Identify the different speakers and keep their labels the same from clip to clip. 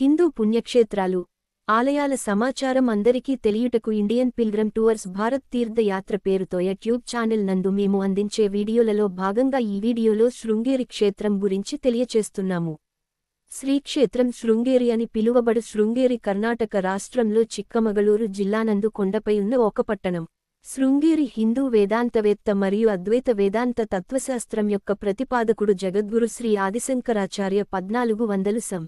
Speaker 1: హిందూ పుణ్యక్షేత్రాలు. ఆలయాల సమాచారం అందరికీ తెలియుటకు ఇండియన్ పిల్గ్రమ్ టూర్స్ భారత్ తీర్థయాత్ర పేరుతో యూట్యూబ్ ఛానల్ నందు మేము అందించే వీడియోలలో భాగంగా ఈ వీడియోలో శృంగేరి క్షేత్రం గురించి తెలియచేస్తున్నాము. శ్రీక్షేత్రం శృంగేరి అని పిలువబడు శృంగేరి కర్ణాటక రాష్ట్రంలో చిక్కమగళూరు జిల్లానందు కొండపై ఉన్న ఒక పట్టణం. శృంగేరి హిందూ వేదాంతవేత్త మరియు అద్వైత వేదాంత తత్వశాస్త్రం యొక్క ప్రతిపాదకుడు జగద్గురు శ్రీ ఆదిశంకరాచార్య పద్నాలుగు వందలు సం.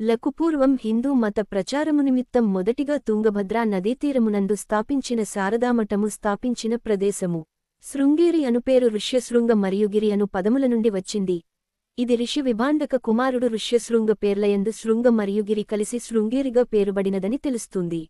Speaker 1: లకు పూర్వం హిందూ మత ప్రచారము నిమిత్తం మొదటిగా తుంగభద్రా నదీతీరమునందు స్థాపించిన శారదామఠము స్థాపించిన ప్రదేశము. శృంగేరి అనుపేరు ఋష్యశృంగ మరియు గిరి అను పదముల నుండి వచ్చింది. ఇది ఋషి విభాండక కుమారుడు ఋష్యశృంగ పేర్లయందు శృంగ మరియు గిరి కలిసి శృంగేరిగా పేరుబడినదని తెలుస్తుంది.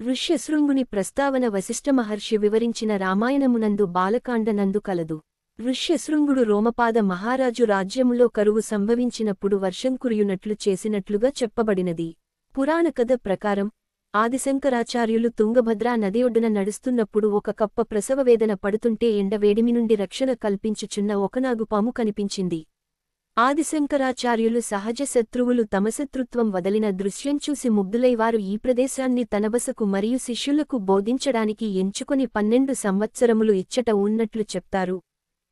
Speaker 1: ఋష్యశృంగుని ప్రస్తావన వశిష్ఠ మహర్షి వివరించిన రామాయణమునందు బాలకాండనందు కలదు. ఋష్యశృంగుడు రోమపాద మహారాజు రాజ్యములో కరువు సంభవించినప్పుడు వర్షం కురియునట్లు చేసినట్లుగా చెప్పబడినది. పురాణ కథ ప్రకారం ఆదిశంకరాచార్యులు తుంగభద్రా నది ఒడ్డున నడుస్తున్నప్పుడు ఒక కప్ప ప్రసవవేదన పడుతుంటే ఎండవేడిమి నుండి రక్షణ కల్పించుచున్న ఒకనాగుపాము కనిపించింది. ఆదిశంకరాచార్యులు సహజ శత్రువులు తమ శత్రుత్వం వదలిన దృశ్యం చూసి ముగ్ధులైవారు ఈ ప్రదేశాన్ని తనబసకు మరియు శిష్యులకు బోధించడానికి ఎంచుకొని పన్నెండు సంవత్సరములు ఇచ్చట ఉన్నట్లు చెప్తారు.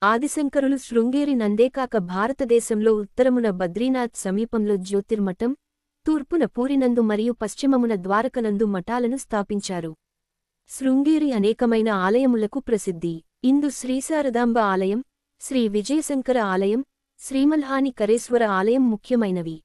Speaker 1: ఆదిశంకరులు శృంగేరి నందేకాక భారతదేశంలో ఉత్తరమున బద్రీనాథ్ సమీపంలో జ్యోతిర్మఠం తూర్పున పూరినందు మరియు పశ్చిమమున ద్వారకనందు మఠాలను స్థాపించారు. శృంగేరి అనేకమైన ఆలయములకు ప్రసిద్ధి. ఇందు శ్రీశారదాంబ ఆలయం శ్రీ విజయశంకర ఆలయం శ్రీమల్హాని కరేశ్వర ఆలయం ముఖ్యమైనవి.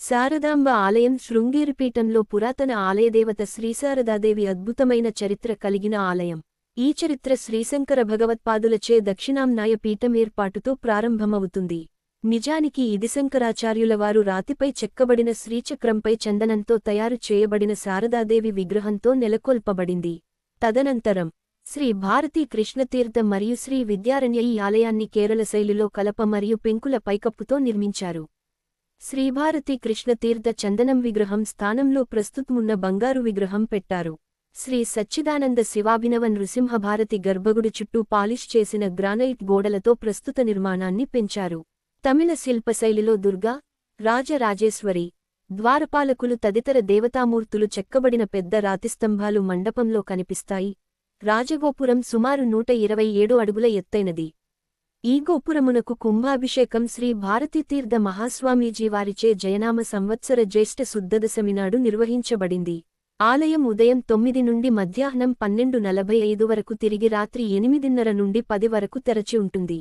Speaker 1: శారదాంబ ఆలయం శృంగేరిపీఠంలో పురాతన ఆలయదేవత శ్రీశారదాదేవి అద్భుతమైన చరిత్ర కలిగిన ఆలయం. ఈ చరిత్ర శ్రీశంకర భగవత్పాదులచే దక్షిణాంనాయ పీఠం ఏర్పాటుతో ప్రారంభమవుతుంది. నిజానికి ఇది శంకరాచార్యులవారు రాతిపై చెక్కబడిన శ్రీచక్రంపై చందనంతో తయారు చేయబడిన శారదాదేవి విగ్రహంతో నెలకొల్పబడింది. తదనంతరం శ్రీ భారతీ కృష్ణతీర్థ మరియు శ్రీ విద్యారణ్య ఈ ఆలయాన్ని కేరళ శైలిలో కలప మరియు పెంకుల పైకప్పుతో నిర్మించారు. శ్రీభారతి కృష్ణతీర్థ చందనం విగ్రహం స్థానంలో ప్రస్తుతమున్న బంగారు విగ్రహం పెట్టారు. శ్రీ సచ్చిదానంద శివాభినవ నృసింహభారతి గర్భగుడి చుట్టూ పాలిష్ చేసిన గ్రానైట్ గోడలతో ప్రస్తుత నిర్మాణాన్ని పెంచారు. తమిళ శిల్పశైలిలో దుర్గా రాజరాజేశ్వరి ద్వారపాలకులు తదితర దేవతామూర్తులు చెక్కబడిన పెద్ద రాతిస్తంభాలు మండపంలో కనిపిస్తాయి. రాజగోపురం సుమారు నూట ఇరవై ఏడు అడుగుల ఎత్తైనది. ఈ గోపురమునకు కుంభాభిషేకం శ్రీ భారతీతీర్థ మహాస్వామీజీ వారిచే జయనామ సంవత్సర జ్యేష్ఠ శుద్ధదశమి నాడు నిర్వహించబడింది. ఆలయం ఉదయం తొమ్మిది నుండి మధ్యాహ్నం పన్నెండు నలభై ఐదు వరకు తిరిగి రాత్రి ఎనిమిదిన్నర నుండి పది వరకు తెరచి ఉంటుంది.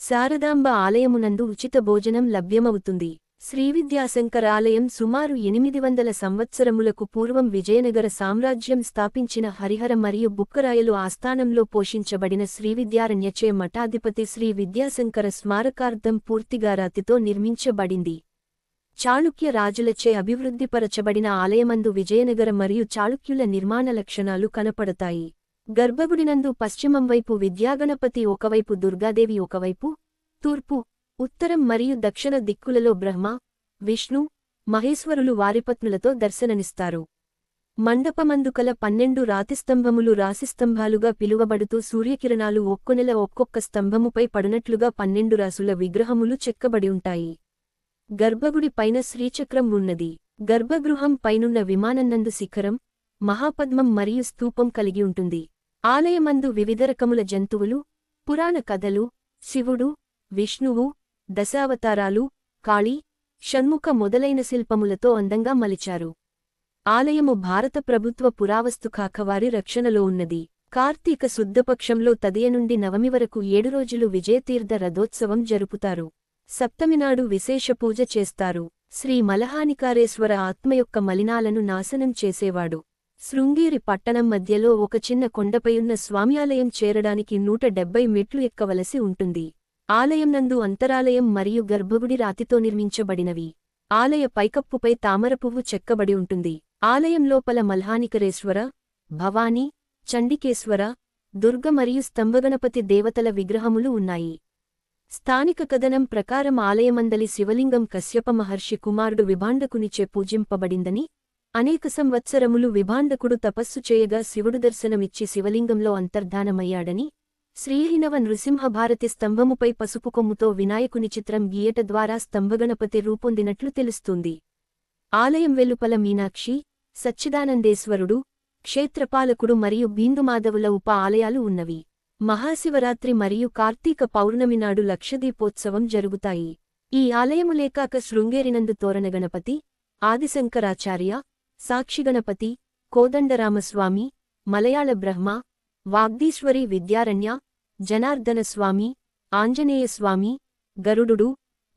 Speaker 1: శారదాంబ ఆలయమునందు ఉచిత భోజనం లభ్యమవుతుంది. శ్రీవిద్యాశంకర ఆలయం సుమారు ఎనిమిది వందల సంవత్సరములకు పూర్వం విజయనగర సామ్రాజ్యం స్థాపించిన హరిహర మరియు బుక్కరాయలు ఆస్థానంలో పోషించబడిన శ్రీవిద్యారణ్యచే మఠాధిపతి శ్రీ విద్యాశంకర స్మారకార్థం పూర్తిగా రాతితో నిర్మించబడింది. చాళుక్య రాజులచే అభివృద్ధిపరచబడిన ఆలయమందు విజయనగర మరియు చాళుక్యుల నిర్మాణ లక్షణాలు కనపడతాయి. గర్భగుడినందు పశ్చిమం వైపు విద్యాగణపతి ఒకవైపు దుర్గాదేవి ఒకవైపు తూర్పు ఉత్తరం మరియు దక్షిణ దిక్కులలో బ్రహ్మ విష్ణు మహేశ్వరులు వారిపత్నులతో దర్శననిస్తారు మండపమందుకల పన్నెండు రాతిస్తంభములు రాశిస్తంభాలుగా పిలువబడుతూ సూర్యకిరణాలు ఒక్కొనెల ఒక్కొక్క స్తంభముపై పడనట్లుగా పన్నెండు రాసుల విగ్రహములు చెక్కబడి ఉంటాయి. గర్భగుడి పైన శ్రీచక్రం ఉన్నది. గర్భగృహం పైనున్న విమానన్నందు శిఖరం మహాపద్మం మరియు స్తూపం కలిగి ఉంటుంది. ఆలయమందు వివిధ రకముల జంతువులు పురాణ కథలు శివుడు విష్ణువు దశావతారాలు కాళీ షణ్ముఖ మొదలైన శిల్పములతో అందంగా మలిచారు. ఆలయము భారత ప్రభుత్వ పురావస్తు కాకవారి రక్షణలో ఉన్నది. కార్తీక శుద్ధపక్షంలో తదియ నుండి నవమి వరకు ఏడు రోజులు విజయతీర్థ రథోత్సవం జరుపుతారు. సప్తమినాడు విశేష పూజ చేస్తారు. శ్రీ మలహానికారేశ్వర ఆత్మ యొక్క మలినాలను నాశనం చేసేవాడు. శృంగేరి పట్టణం మధ్యలో ఒక చిన్న కొండపైయున్న స్వామ్యాలయం చేరడానికి నూట డెబ్బై మెట్లు ఎక్కవలసి ఉంటుంది. ఆలయంనందు అంతరాలయం మరియు గర్భగుడి రాతితో నిర్మించబడినవి. ఆలయ పైకప్పుపై తామరపువ్వు చెక్కబడి ఉంటుంది. ఆలయం లోపల మల్హానికరేశ్వర భవానీ చండికేశ్వర దుర్గ మరియు స్తంభగణపతి దేవతల విగ్రహములు ఉన్నాయి. స్థానిక కథనం ప్రకారం ఆలయమందలి శివలింగం కశ్యప మహర్షి కుమారుడు విభాండకునిచే పూజింపబడిందని అనేక సంవత్సరములు విభాండకుడు తపస్సు చేయగా శివుడు దర్శనమిచ్చి శివలింగంలో అంతర్ధానమయ్యాడని శ్రీహినవ నృసింహభారతి స్తంభముపై పసుపు కొమ్ముతో వినాయకుని చిత్రం గీయట ద్వారా స్తంభగణపతి రూపొందినట్లు తెలుస్తుంది. ఆలయం వెలుపల మీనాక్షి సచ్చిదానందేశ్వరుడు క్షేత్రపాలకుడు మరియు బీందుమాధవుల ఉప ఆలయాలు ఉన్నవి. మహాశివరాత్రి మరియు కార్తీక పౌర్ణమి నాడు లక్షదీపోత్సవం జరుగుతాయి. ఈ ఆలయము లేకాక శృంగేరినందు తోరణ గణపతి ఆదిశంకరాచార్య సాక్షిగణపతి కోదండరామస్వామి మలయాళ బ్రహ్మ వాగ్దీశ్వరి విద్యారణ్య జనార్దనస్వామి ఆంజనేయస్వామి గరుడుడు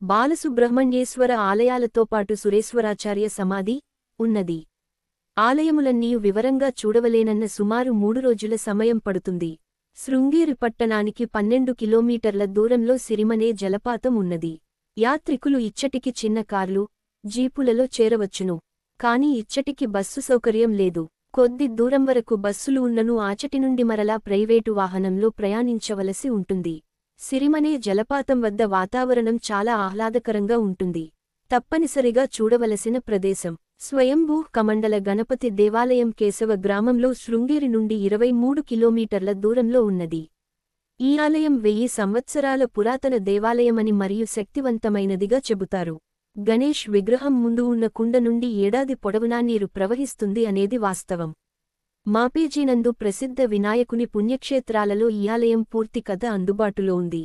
Speaker 1: బాలసుబ్రహ్మణ్యేశ్వర ఆలయాలతో పాటు సురేశ్వరాచార్య సమాధి ఉన్నది. ఆలయములన్నీయు వివరంగా చూడవలేనన్న సుమారు మూడు రోజుల సమయం పడుతుంది. శృంగేరి పట్టణానికి పన్నెండు కిలోమీటర్ల దూరంలో సిరిమనే జలపాతం ఉన్నది. యాత్రికులు ఇచ్చటికి చిన్న కార్లు జీపులలో చేరవచ్చును. కాని ఇచ్చటికి బస్సు సౌకర్యం లేదు. కొద్ది దూరం వరకు బస్సులు ఉన్నను ఆచటి నుండి మరలా ప్రైవేటు వాహనంలో ప్రయాణించవలసి ఉంటుంది. సిరిమనే జలపాతం వద్ద వాతావరణం చాలా ఆహ్లాదకరంగా ఉంటుంది. తప్పనిసరిగా చూడవలసిన ప్రదేశం. స్వయంభూ కమండల గణపతి దేవాలయం కేశవ గ్రామంలో శృంగేరి నుండి ఇరవై మూడు కిలోమీటర్ల దూరంలో ఉన్నది. ఈ ఆలయం వెయ్యి సంవత్సరాల పురాతన దేవాలయమని మరియు శక్తివంతమైనదిగా చెబుతారు. గణేష్ విగ్రహం ముందు ఉన్న కుండ నుండి ఏడాది పొడవునా నీరు ప్రవహిస్తుంది అనేది వాస్తవం. మాపేజీనందు ప్రసిద్ధ వినాయకుని పుణ్యక్షేత్రాలలో ఈ ఆలయం పూర్తి కథ అందుబాటులో ఉంది.